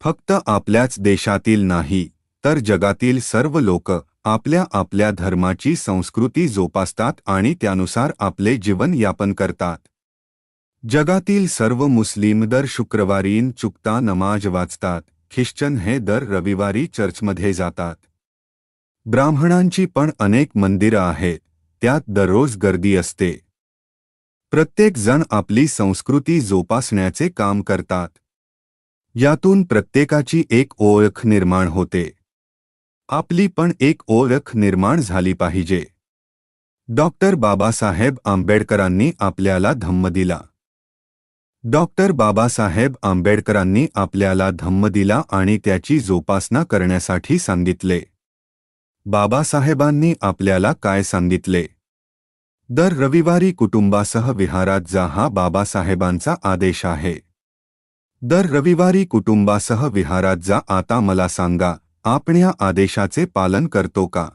फक्त आपल्याच देशातील नाही तर जगातील सर्व लोक आपल्या आपल्या धर्माची संस्कृती जोपासतात आणि त्यानुसार आपले जीवन यापन करतात. जगातील सर्व मुस्लिम दर शुक्रवारीन चुकता नमाज वाचतात ख्रिश्चन हे दर रविवारी चर्चमध्ये जातात. ब्राह्मणांची पण अनेक मंदिरं आहेत त्यात दररोज गर्दी असते. प्रत्येक जण आपली संस्कृती जोपासण्याचे काम करतात. यातून प्रत्येकाची एक ओळख निर्माण होते. आपली पण एक ओळख निर्माण झाली पाहिजे. डॉक्टर बाबासाहेब आंबेडकरांनी आपल्याला धम्म दिला. डॉक्टर बाबासाहेब आंबेडकरांनी आपल्याला धम्म दिला आणि त्याची जोपासना करण्यासाठी सांगितले. बाबासाहेबांनी आपल्याला काय सांगितले? दर रविवारी कुटुंबासह विहारात जा हा बाबासाहेबांचा आदेश आहे. दर रविवारी कुटुंबासह विहारात जा आता मला सांगा आपण या आदेशाचे पालन करतो का?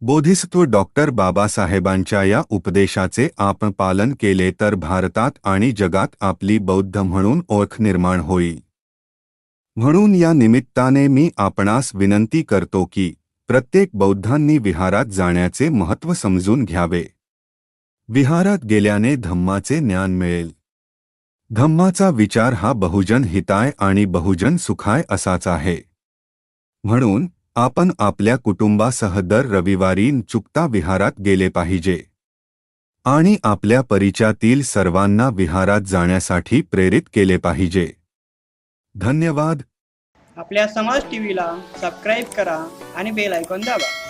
बोधिसत्व डॉक्टर बाबासाहेबांच्या या उपदेशाचे आपण पालन केले तर भारतात आणि जगात आपली बौद्ध म्हणून ओळख निर्माण होईल. म्हणून या निमित्ताने मी आपणास विनंती करतो की प्रत्येक बौद्धांनी विहारात जाण्याचे महत्त्व समजून घ्यावे. विहारात गेल्याने धम्माचे ज्ञान मिळेल. धम्माचा विचार हा बहुजन हिताय आणि बहुजन सुखाय असाच आहे. म्हणून आपण आपल्या कुटुंबासह दर रविवारी चुकता विहारात गेले पाहिजे. आणि आपल्या परिचयातील सर्वांना विहारात जाण्यासाठी प्रेरित केले पाहिजे. धन्यवाद. आपल्या समाज टीव्हीला सबस्क्राईब करा आणि बेल आयकॉन दाबा.